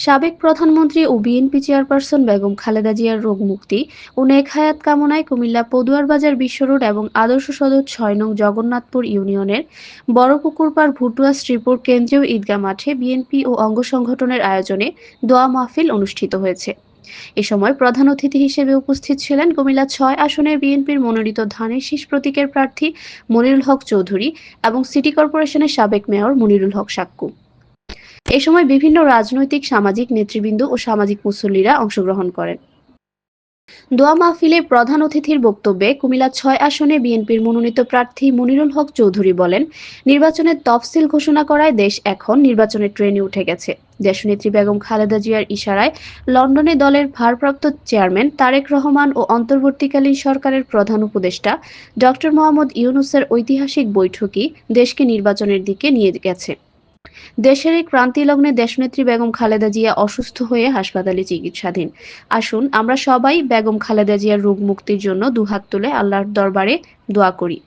সাবেক প্রধানমন্ত্রী ও বিএনপি চেয়ারপারসন বেগম খালেদা জিয়ার রোগ মুক্তি ও নেক হায়াত কামনায় কুমিল্লা পদুয়ার বাজার বিশ্ব রোড এবং আদর্শ সদর ছয় নং জগন্নাথপুর ইউনিয়নের বড়পুকুরপাড় ভুটুয়া শ্রীপুর কেন্দ্রীয় ঈদগাহ মাঠে বিএনপি ও অঙ্গ সংগঠনের আয়োজনে দোয়া মাহফিল অনুষ্ঠিত হয়েছে। এ সময় প্রধান অতিথি হিসেবে উপস্থিত ছিলেন কুমিল্লা ছয় আসনের বিএনপির মনোনীত ধানের শীষ প্রতীকের প্রার্থী মনিরুল হক চৌধুরী এবং সিটি কর্পোরেশনের সাবেক মেয়র মনিরুল হক সাক্কু। এ সময় বিভিন্ন রাজনৈতিক, সামাজিক নেতৃবৃন্দ ও সামাজিক মুসল্লিরা অংশগ্রহণ করেন। দোয়া মাহফিলে প্রধান অতিথির বক্তব্যে কুমিল্লা ছয় আসনে বিএনপির মনোনীত প্রার্থী মনিরুল হক চৌধুরী বলেন, নির্বাচনের তফসিল ঘোষণা করায় দেশ এখন নির্বাচনের ট্রেনে উঠে গেছে। দেশনেত্রী বেগম খালেদা জিয়ার ইশারায় লন্ডনে দলের ভারপ্রাপ্ত চেয়ারম্যান তারেক রহমান ও অন্তর্বর্তীকালীন সরকারের প্রধান উপদেষ্টা ডক্টর মোহাম্মদ ইউনুসের ঐতিহাসিক বৈঠকই দেশকে নির্বাচনের দিকে নিয়ে গেছে। দেশের এই ক্রান্তি লগ্নে দেশনেত্রী বেগম খালেদা জিয়া অসুস্থ হয়ে হাসপাতালে চিকিৎসাধীন। আসুন, আমরা সবাই বেগম খালেদা জিয়ার রোগ মুক্তির জন্য দুহাত তুলে আল্লাহর দরবারে দোয়া করি।